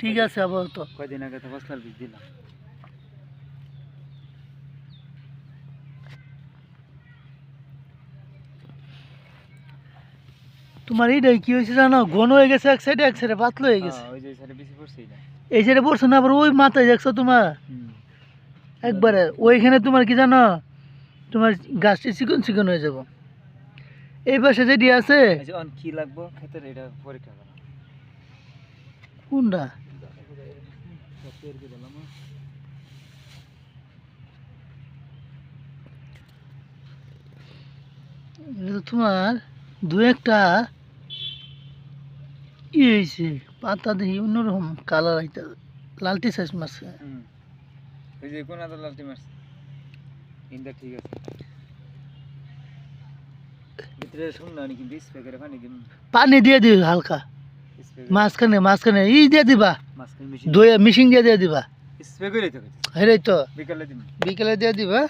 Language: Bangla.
ঠিক আছে আপাতত। কয়দিন আগে তো ফসলার বীজ দিলাম। তোমার এইটাই কি হয়েছে জানো? ঘন হয়ে গেছে এক সাইডে এক সাইডে পাতলা হয়ে গেছে। হ্যাঁ, এই সাইডে পড়ছে না আবার ওই মাথায় দেখছ তোমার? একবারে ওইখানে তোমার কি জানো? তোমার গাছটি চিকন চিকন হয়ে যাব। এই পাশে যেটি আছে কি লাগবো? ক্ষেতের এটা পরীক্ষা কোনটা? বের করে দিলাম এটা তোমার দু একটা ই হয়েছে পাতা দেখি অন্যরকম কালার আইতে লালটি সাইজ মারছে। ওই যে কোন আদা লালটি মারছে? ইন্দা ঠিক আছে। ভিতরে শুন না কিন্তু স্প্রে করে পানি দিম। পানি দিয়ে দিও হালকা। মাঝখানে মাঝখানে ই দিয়ে দিবা। দই মিশিং দিয়ে দিয়ে দিবা। স্প্রে করে তো বিকালে দিবা বিকেলে দিয়ে দিবা।